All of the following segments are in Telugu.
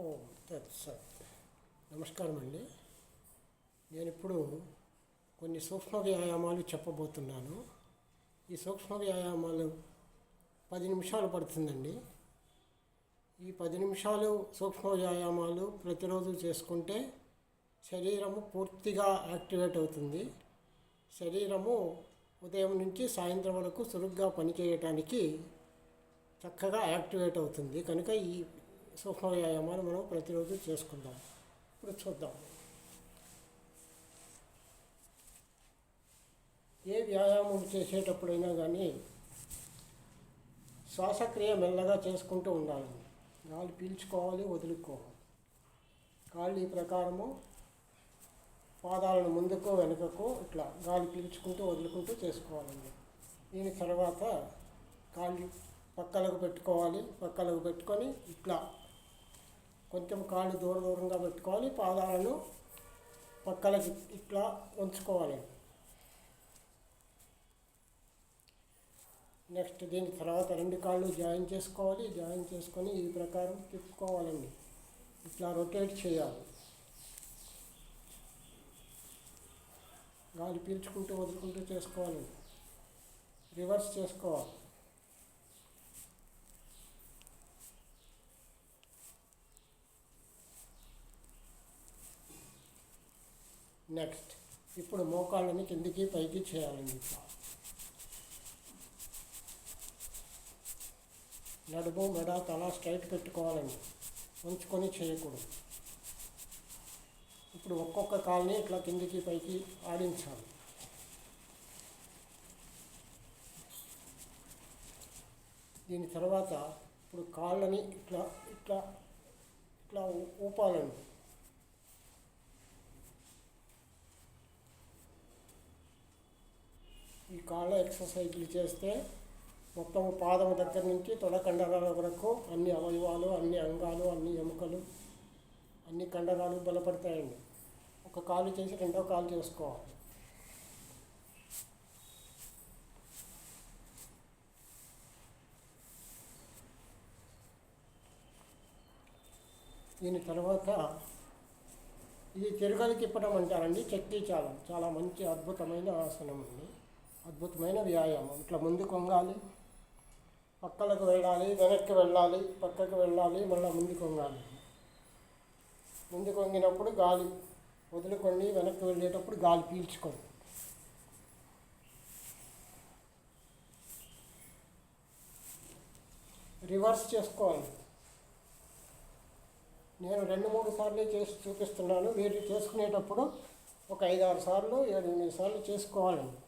ఓం తత్సత్ నమస్కారం అండి నేను ఇప్పుడు కొన్ని సూక్ష్మ వ్యాయామాలు చెప్పబోతున్నాను. ఈ సూక్ష్మ వ్యాయామాలు పది నిమిషాలు పడుతుందండి. ఈ పది నిమిషాలు సూక్ష్మ వ్యాయామాలు ప్రతిరోజు చేసుకుంటే శరీరము పూర్తిగా యాక్టివేట్ అవుతుంది. శరీరము ఉదయం నుంచి సాయంత్రం వరకు చురుగ్గా పనిచేయటానికి చక్కగా యాక్టివేట్ అవుతుంది. కనుక ఈ సూక్ష్మ వ్యాయామాలు మనం ప్రతిరోజు చేసుకుందాం. ఇప్పుడు చూద్దాం. ఏ వ్యాయామం చేసేటప్పుడైనా కానీ శ్వాసక్రియ మెల్లగా చేసుకుంటూ ఉండాలి. గాలి పీల్చుకోవాలి వదులుకోవాలి. కాళ్ళు ఈ ప్రకారము పాదాలను ముందుకు వెనుకకు ఇట్లా గాలి పీల్చుకుంటూ వదులుకుంటూ చేసుకోవాలండి. దీని తర్వాత కాళ్ళు పక్కలకు పెట్టుకోవాలి. పక్కలకు పెట్టుకొని ఇట్లా కొంచెం కాళ్ళు దూర దూరంగా పెట్టుకోవాలి పాదాలను పక్కలకి ఇట్లా ఉంచుకోవాలి. నెక్స్ట్ దీని తర్వాత రెండు కాళ్ళు జాయిన్ చేసుకోవాలి. జాయిన్ చేసుకొని ఈ ప్రకారం తిప్పుకోవాలండి. ఇట్లా రొటేట్ చేయాలి. గాలి పీల్చుకుంటూ వదులుకుంటూ చేసుకోవాలండి. రివర్స్ చేసుకోవాలి. నెక్స్ట్. ఇప్పుడు మోకాళ్ళని కిందికి పైకి చేయాలండి ఇట్లా. నడుము మెడ తల స్ట్రైట్ పెట్టుకోవాలండి. ఉంచుకొని చేయకూడదు. ఇప్పుడు ఒక్కొక్క కాల్ని ఇట్లా కిందికి పైకి ఆడించాలి. దీని తర్వాత ఇప్పుడు కాళ్ళని ఇట్లా ఇట్లా ఇట్లా ఊ- ఊపాలండి. కాళ్ళ ఎక్సర్సైజ్లు చేస్తే మొత్తం పాదం దగ్గర నుంచి తొడ కండరాల వరకు అన్ని అవయవాలు అన్ని అంగాలు అన్ని ఎముకలు అన్ని కండరాలు బలపడతాయండి. ఒక కాలు చేసి రెండో కాలు చేసుకోవాలి. దీని తర్వాత ఇది తిరగలి తిప్పడం అంటారండి చెక్కి చాలం. చాలా మంచి అద్భుతమైన ఆసనం అండి. అద్భుతమైన వ్యాయామం. ఇట్లా ముందుకు వంగాలి పక్కలకు వెళ్ళాలి వెనక్కి వెళ్ళాలి పక్కకు వెళ్ళాలి మళ్ళీ ముందుకు వంగాలి. ముందుకు వంగినప్పుడు గాలి వదులుకోండి వెనక్కి వెళ్ళేటప్పుడు గాలి పీల్చుకోండి. రివర్స్ చేసుకోవాలి. నేను రెండు మూడు సార్లు చేసి చూపిస్తున్నాను. మీరు చేసుకునేటప్పుడు ఒక ఐదు ఆరు సార్లు ఏడు ఎనిమిది సార్లు చేసుకోవాలండి.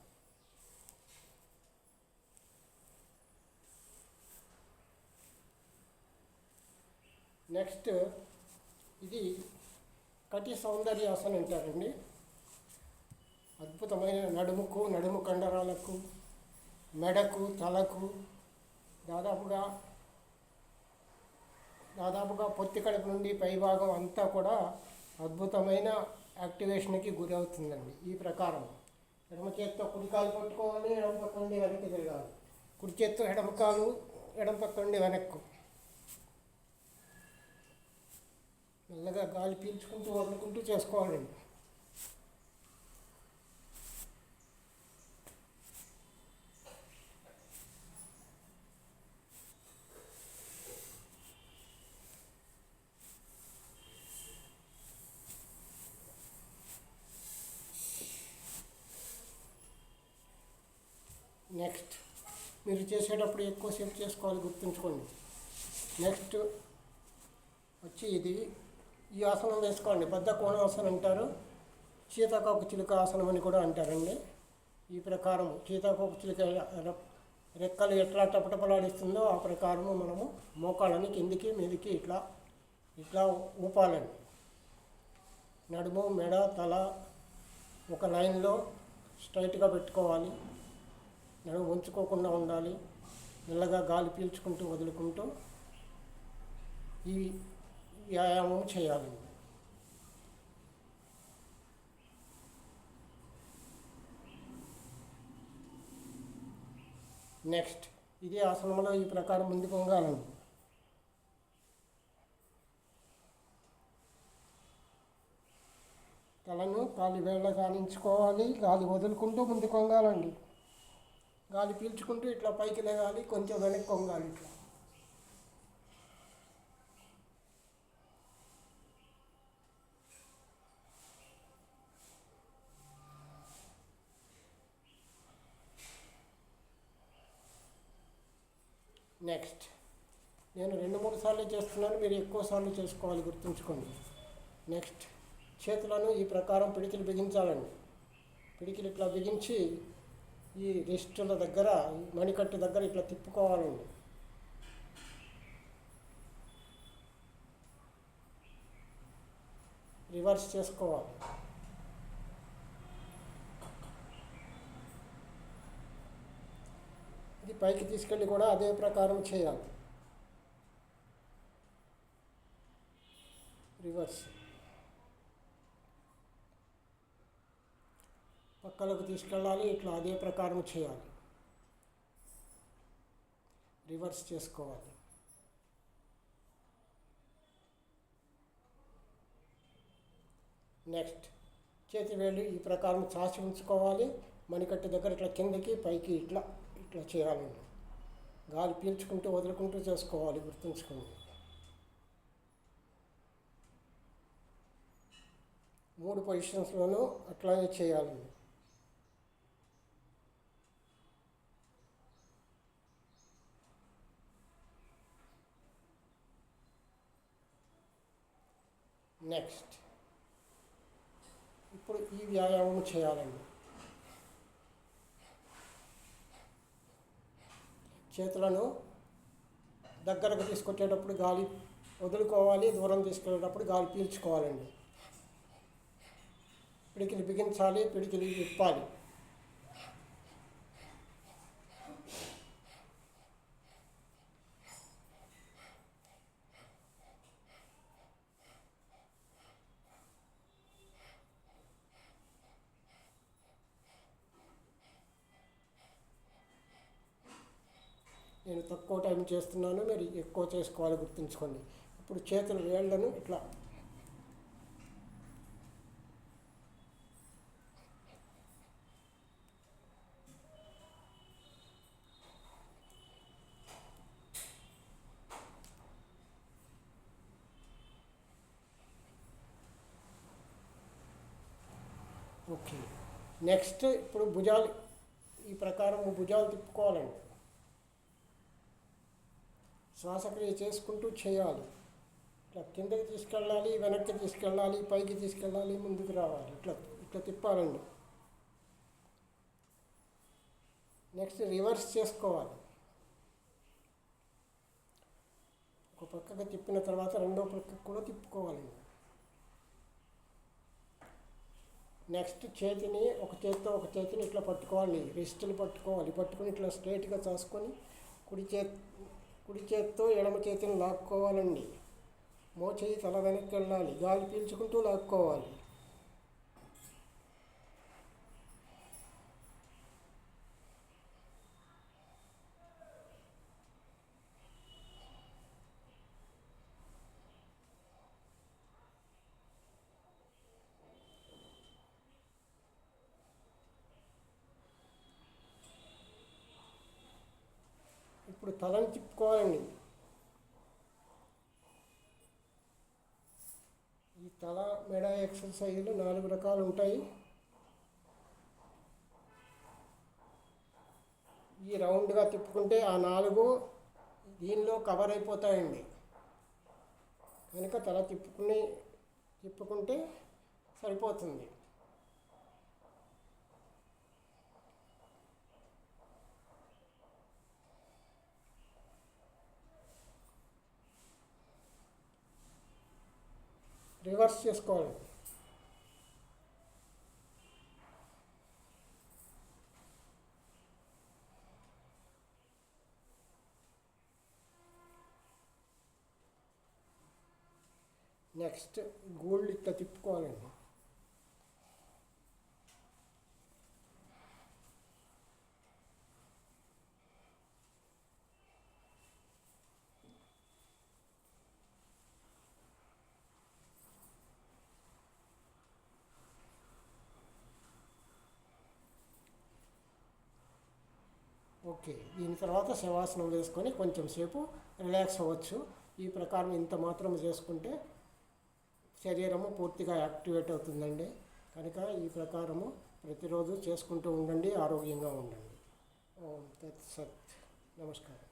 నెక్స్ట్ ఇది కటి సౌందర్యాసన అంటారండి. అద్భుతమైన నడుముకు నడుము కండరాలకు మెడకు తలకు దాదాపుగా దాదాపుగా పొత్తి కడుపు నుండి పైభాగం అంతా కూడా అద్భుతమైన యాక్టివేషన్కి గురి అవుతుందండి ఈ ప్రకారం. ఎడమ చేత్తో కుడికాలు పట్టుకోవాలి ఎడమ పక్క నుండి వెనక్కి తిరగాలి. కుడి చేత్తో ఎడమ కాలు ఎడమ పక్క నుండి వెనక్కు. మెల్లగా గాలి పీల్చుకుంటూ వదులుకుంటూ చేసుకోవాలండి నెక్స్ట్ మీరు చేసేటప్పుడు ఎక్కువసేపు చేసుకోవాలి గుర్తుంచుకోండి. నెక్స్ట్ వచ్చి ఇది ఈ ఆసనం వేసుకోండి. బద్ధ కోణాసనం అంటారు. సీతాకోక చిలుక ఆసనం అని కూడా అంటారండి. ఈ ప్రకారం సీతాకోక చిలుక రె- రెక్కలు ఎట్లా టపటపలాడిస్తుందో ఆ ప్రకారము మనము మోకాళ్ళని కిందికి మీదికి ఇట్లా ఇట్లా ఊపాలండి. నడుము మెడ తల ఒక లైన్లో స్ట్రైట్గా పెట్టుకోవాలి. నడుము ఉంచుకోకుండా ఉండాలి. మెల్లగా గాలి పీల్చుకుంటూ వదులుకుంటూ ఈ వ్యాయామం చేయాలి. నెక్స్ట్ ఇదే ఆసనంలో ఈ ప్రకారం ముందుకు ఉండాలండి తలను కాలి వేళ్ళ కానించుకోవాలి గాలి వదులుకుంటూ ముందుకు వంగాలండి. గాలి పీల్చుకుంటూ ఇట్లా పైకి లేగాలి కొంచెం వెనక్కి వంగాలి ఇట్లా. నెక్స్ట్ నేను రెండు మూడు సార్లు చేస్తున్నాను మీరు ఎక్కువ సార్లు చేసుకోవాలి గుర్తుంచుకోండి. నెక్స్ట్ చేతులను ఈ ప్రకారం పిడికిలు బిగించాలండి. పిడికిలు ఇట్లా బిగించి ఈ రిస్టుల దగ్గర ఈ మణికట్టు దగ్గర ఇట్లా తిప్పుకోవాలండి. రివర్స్ చేసుకోవాలి. పైకి తీసుకెళ్ళి కూడా అదే ప్రకారం చేయాలి. రివర్స్. పక్కలకు తీసుకెళ్ళాలి ఇట్లా అదే ప్రకారం చేయాలి. రివర్స్ చేసుకోవాలి. నెక్స్ట్ చేతి వేళ్ళు ఈ ప్రకారం చాచి ఉంచుకోవాలి. మణికట్టు దగ్గర ఇట్లా కిందకి పైకి ఇట్లా. ఇట్లా చేయాలండి గాలి పీల్చుకుంటూ వదులుకుంటూ చేసుకోవాలి గుర్తుంచుకోండి మూడు పొజిషన్స్లోనూ అట్లానే చేయాలండి నెక్స్ట్. ఇప్పుడు ఈ వ్యాయామం చేయాలండి చేతులను దగ్గరకు తీసుకొచ్చేటప్పుడు గాలి వదులుకోవాలి దూరం తీసుకెళ్ళేటప్పుడు గాలి పీల్చుకోవాలండి. పిడికిలు బిగించాలి పిడికిలు విప్పాలి. నేను తక్కువ టైం చేస్తున్నాను మీరు ఎక్కువ చేసుకోవాలి గుర్తుంచుకోండి. ఇప్పుడు చేతుల వేళ్ళను ఇట్లా. ఓకే నెక్స్ట్ ఇప్పుడు భుజాలు ఈ ప్రకారం భుజాలు తిప్పుకోవాలండి. శ్వాసక్రియ చేసుకుంటూ చేయాలి. ఇట్లా కిందకి తీసుకెళ్ళాలి వెనక్కి తీసుకెళ్ళాలి పైకి తీసుకెళ్ళాలి ముందుకు రావాలి. ఇట్లా ఇట్లా తిప్పాలండి. నెక్స్ట్ రివర్స్ చేసుకోవాలి. ఒక పక్కకి తిప్పిన తర్వాత రెండో పక్కకు కూడా తిప్పుకోవాలండి నెక్స్ట్ చేతిని ఒక చేతితో ఒక చేతిని ఇట్లా పట్టుకోవాలి. రిస్టులు పట్టుకోవాలి. పట్టుకొని ఇట్లా స్ట్రైట్గా చేసుకొని కుడి చేతి కుడి చేత్తో ఎడమ చేతిని లాక్కోవాలండి. మోచేయి తల వెనక్కి వెళ్ళాలి. గాలి పీల్చుకుంటూ లాక్కోవాలి. ఇప్పుడు తలని తిప్పుకోవాలండి. ఈ తల మెడ ఎక్సర్సైజులు నాలుగు రకాలు ఉంటాయి. ఈ రౌండ్గా తిప్పుకుంటే ఆ నాలుగు దీనిలో కవర్ అయిపోతాయండి. కనుక తల తిప్పుకుని తిప్పుకుంటే సరిపోతుంది. రివర్స్ చేసుకోవాలి. నెక్స్ట్ గోల్డ్ ఇట్లా తిప్పుకోవాలండి. ఓకే. దీని తర్వాత శవాసనం వేసుకొని కొంచెం సేపు రిలాక్స్ అవ్వచ్చు. ఈ ప్రకారం ఇంత మాత్రం చేసుకుంటే శరీరము పూర్తిగా యాక్టివేట్ అవుతుందండి. కనుక ఈ ప్రకారము ప్రతిరోజు చేసుకుంటూ ఉండండి ఆరోగ్యంగా ఉండండి. ఓం సత్. నమస్కారం.